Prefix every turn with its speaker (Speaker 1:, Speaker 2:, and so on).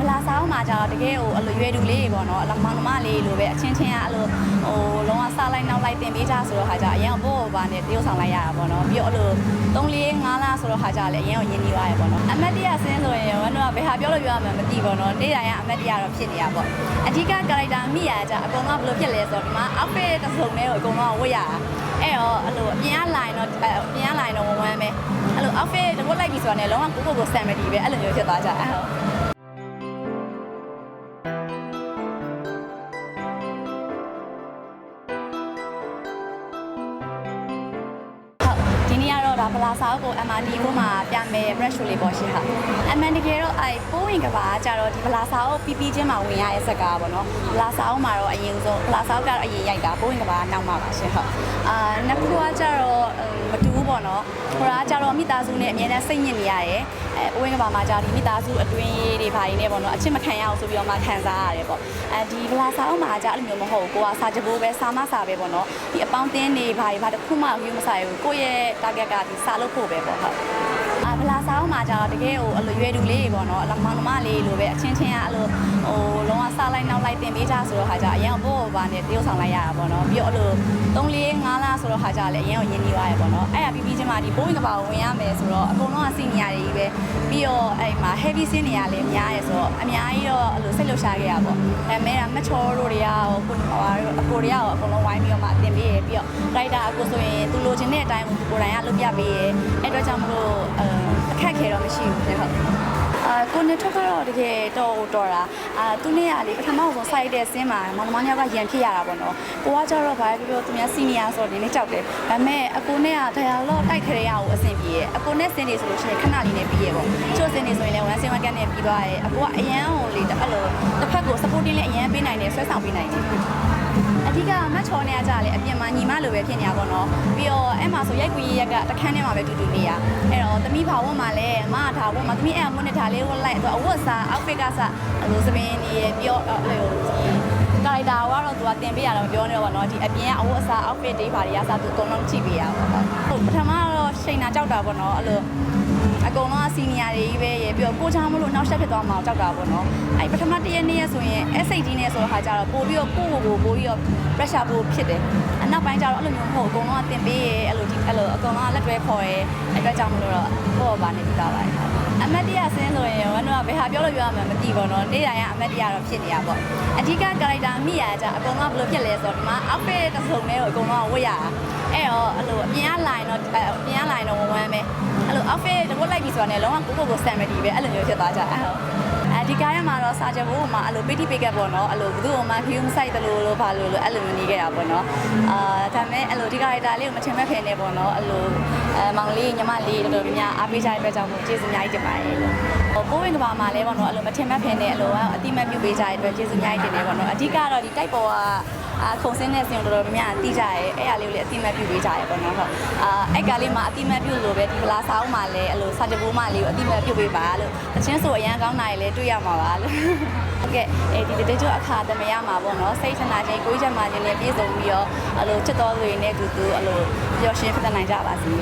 Speaker 1: ဗလာဆောင်မှာကျတော့တကယ်ဟိုအဲ့လိုရွယ်တူလေးတွေပေါ့နော်အလမောင်နှမလေးလိုပဲအချင်းချင်းကအဲ့လိုဟိုလုံးဝစားလိုက်နောက်လိုက်တင်ပေးကြဆိုတော့ဟာကြအရင်ဘောဘာနဲ့တရုပ်ဆောင်လိုက်ရတာပေါ့နော်ပြီးတော့အဲ့လို3လေး5လားဆိုတော့ဟာကြလည်းအရင်ကရင်းနှီးသွားရပေါ့နော်အမတ်တရဆင်းဆိုရင်ဝမ်းတော့ဘယ်ဟာပြောလို့ပြောရမှန်းမသိပေါ့နော်နေ့တိုင်းကအမတ်တရတော့ဖြစ်နေရပေါ့အဓိကကာရိုက်တာမိရကြအကုန်လုံးဘယ်လိုဖြစ်လဲဆိုတော့ဒီမှာ outfit တစ်စုံနဲ့ကိုအကုန်လုံးဝတ်ရတာအဲ့တော့အဲ့လိုအပြင်က line တော့အပြင်က line တော့ဝမ်းဝမ်းပဲအဲ့လို outfit တဝတ်လိုက်ပြီဆိုတော့လည်းလုံးဝကိုကိုကိုစံမတီပဲအဲ့လိုမျိုးဖြစ်သွားကြအဲ့ဟုတ်ဟုတ် ဒီနေ့ကတော့ဒါဗလာစာအုပ်ကို MRD ဘို့မှာပြမယ် brush လေးပေါ့ရှင်ဟာအမှန်တကယ်တော့အဲပိုးဝင်ကဘာကကြတော့ဒီဗလာစာအုပ်ပီပီချင်းမှာဝင်ရတဲ့ဇက်ကားပေါ့နော်ဗလာစာအုပ်မှာတော့အရင်ဆုံးဗလာစာအုပ်ကတော့အရင်ရိုက်တာပိုးဝင်ကဘာကနောက်မှာပါရှင်ဟုတ်အာနှစ်ခုကကြတော့မတူဘူးပေါ့နော်ဟိုကကြတော့မိသားစုနဲ့အမြဲတမ်းစိတ်ညစ်နေရတယ်အဲပိုးဝင်ကဘာမှာကြဒီမိသားစုအတွင်းတွေဘာတွေနဲ့ပေါ့နော်အချစ်မခံရအောင်ဆိုပြီးတော့မှခံစားရတယ်ပေါ့အဲဒီဗလာစာအုပ်မှာကြအဲ့လိုမျိုးမဟုတ်ဘူးကိုကစာကြပိုးပဲစာမစာပဲပေါ့နော်ဒီအပေါင်းအသင်းတွေဘာတွေဘာတစ်ခုမှယူမဆိုင်ဘူးကိုယ့်ရဲ့ target ကဒီစာလုပ်ဖို့ပဲပေါ့ဟုတ်အာဗလာဆောင်မှာကျတော့တကယ်ဟိုအဲ့လိုရွယ်တူလေးတွေပေါ့နော်အလမောင်နှမလေးလိုပဲအချင်းချင်းကအဲ့လိုဟိုလုံးဝစား လိုက်နောက်လိုက်တင်ပေးကြဆိုတော့ဟာကြအရင်ဘောဘာနဲ့တရုပ်ဆောင်လိုက်ရတာပေါ့နော်ပြီးတော့အဲ့လို3လေး5လားဆိုတော့ဟာကြလည်းအရင်ကရင်းနှီးသွားရပေါ့နော်အဲ့ဒါပြီးပြီးချင်းမှဒီဘိုးဝင်ကပါကိုဝင်ရမယ်ဆိုတော့အကုန်လုံးကစီနီယာတွေကြီးပဲပြီးတော့အဲ့မှာ heavy စင်းနေရလည်းများရဲဆိုတော့အများကြီးတော့အဲ့လိုစိတ်လှုပ်ရှားခဲ့ရပေါ့ဒါပေမဲ့မချောတို့တွေကဟိုကိုဟိုအကိုတွေကအကုန်လုံးဝိုင်းပြီးတော့မှတင်ပေးရပြီးတော့ writer အကိုဆိုရင်သူလိုချင်တဲ့အတိုင်းကိုကိုယ်တိုင်ကလုပ်ပြပေးရဲအဲ့တော့ကြောင့်မလို့အခက်ခဲတော့မရှိဘူးတဲ့ဟုတ် အာကိုနေထွက်ကတော့တကယ်တော့တော်တာအာသူနဲ့ကလေပထမဆုံးစိုက်တဲ့ဆင်းမှာမောင်မောင်ယောက်ကရန်ဖြစ်ရတာပေါ့နော်ကိုကကြတော့ဘာပဲပြောသူများစီနီယာဆိုတော့ဒီနေ့ကြောက်တယ်ဒါပေမဲ့အကိုနဲ့ကဒိုင်ယာလော့တိုက်ခရဲရအောင်အဆင်ပြေရဲ့အကိုနဲ့ဆင်းနေဆိုလို့ရှိရင်ခဏလေးနဲ့ပြီးရဲ့ပေါ့ချို့ဆင်းနေဆိုရင်လည်းဝန်ဆင်းဝကန်နဲ့ပြီးသွားရဲ့အကိုကအရန်ဟိုလေအဲ့လိုတစ်ဖက်ကို supporting လေးအရန်ပေးနိုင်တယ်ဆွဲဆောင်ပေးနိုင်တယ်အဓိကမတ်ချောနေရကြလေအပြင် မှာညီမလိုပဲဖြစ်နေရပါတော့ပြီးတော့အဲ့မှာဆိုရိုက်ကွေရက်ကတခန်းထဲမှာပဲတူတူနေရအဲ့တော့သမီးဘာဝတ်မှာလဲမအထာဝတ်မှာသမီးအဲ့မွန်းနေတာလေးဝတ်လိုက်တော့အဝတ်စား outfit ကစားအလိုစပင်းနေရပြီးတော့အဲ့လိုကာရီတာကတော့သူကတင်ပေးရတော့ပြောနေတော့ဗောနော်ဒီအပြင်ကအဝတ်အစား outfit တွေဘာတွေကစားသူအကုန်လုံးချိပေးရပါတော့ဟုတ်ပထမတော့ရှိန်တာကြောက်တာဗောနော်အဲ့လိုအ ကုန်လုံးကစီနီယာတွေကြီးပဲရေပြီးတော့ကိုချားမလို့နောက်ဆက်ဖြစ်သွားမှာကြောက်တာဗောနော်အဲ့ပထမတစ်ရက်နေ့ရက်ဆိုရင် SAT နဲ့ဆိုတော့ခါကျတော့ပို့ပြီးတော့ကိုယ့်ကိုယ်ကိုပို့ပြီးတော့ pressure ပို့ဖြစ်တယ်အနောက်ပိုင်းကျတော့အဲ့လိုမျိုးမဟုတ်အကုန်လုံးကတင်ပေးရဲအဲ့လိုဒီအဲ့လိုအကုန်လုံးကလက်တွဲခေါ်ရဲအဲ့အတွက်ကြောင့်မလို့တော့ဘောပါနေပြီးသားပါတယ်အမတ်တရဆင်းဆိုရင်ဝမ်းတော့ဘယ်ဟာပြောလို့ပြောရမှန်းမသိဘောနော်နေ့တိုင်းကအမတ်တရတော့ဖြစ်နေရပေါ့အဓိကကာရိုက်တာမိရကြအကုန်လုံးဘယ်လိုဖြစ်လဲဆိုတော့ဒီမှာ outfit တစ်စုံနဲ့ကိုအကုန်လုံးကဝတ်ရတာအဲ့တော့အဲ့လိုအပြင်က line တော့အပြင်က line တော့ဝမ်းဝမ်းပဲအဲ့ လို outfit တဝတ်လိုက်ပြီဆိုတော့လည်းလုံးဝကိုကိုကိုစံမတီပဲအဲ့လိုမျိုးဖြစ်သွားကြအဲ့ဟုတ်အဲဒီကားရမှာတော့စာချက်ဘိုးမှာအဲ့လိုပိတိပိကပ်ပေါ့နော်အဲ့လိုဘယ်သူ့မှ view မဆိုင်တလို့လို့ဘာလို့လို့အဲ့လိုမျိုးနေခဲ့တာပေါ့နော်အာဒါပေမဲ့အဲ့လိုဒီကာရိုက်တာလေးကိုမထင်မဲ့ဖယ်နေပေါ့နော်အဲ့လိုအဲမောင်လေးညီမလေးတော်တော်များများအားပေးကြတဲ့အတွက်ကြောင့်မို့ကျေးဇူးအများကြီးတင်ပါတယ်လို့ဟိုပိုးဝင်ကဘာမှာလဲပေါ့နော်အဲ့လိုမထင်မဲ့ဖယ်နေအဲ့လိုအတိမတ်ပြုပေးကြတဲ့အတွက်ကျေးဇူးအများကြီးတင်တယ်ပေါ့နော်အဓိကတော့ဒီတိုက်ပေါ်က အာခုံစင်းတဲ့စင်တော်တော်များများတီးကြရဲအဲ့အရာလေးကိုလည်းအတိမတ်ပြုပေးကြရဲပေါ့နော်ဟုတ်အာအဲ့ကလေးမှာအတိမတ်ပြုလို့ပဲဒီဗလာဆောင်မှာလည်းအဲ့လိုစာကြပိုးမလေးကိုအတိမတ်ပြုပေးပါလို့အချင်းဆိုအရန်ကောင်းတာလည်းတွေ့ရမှာပါလို့ဟုတ်ကဲ့အဲဒီတတိကျအခါတမရမှာပေါ့နော်စိတ်ချနာခြင်းကိုယ်ချက်မှခြင်းနဲ့ပြည့်စုံပြီးတော့အဲ့လိုချစ်တော်တွေနဲ့တူတူအဲ့လိုပျော်ရွှင်ဖြစ်နိုင်ကြပါစေ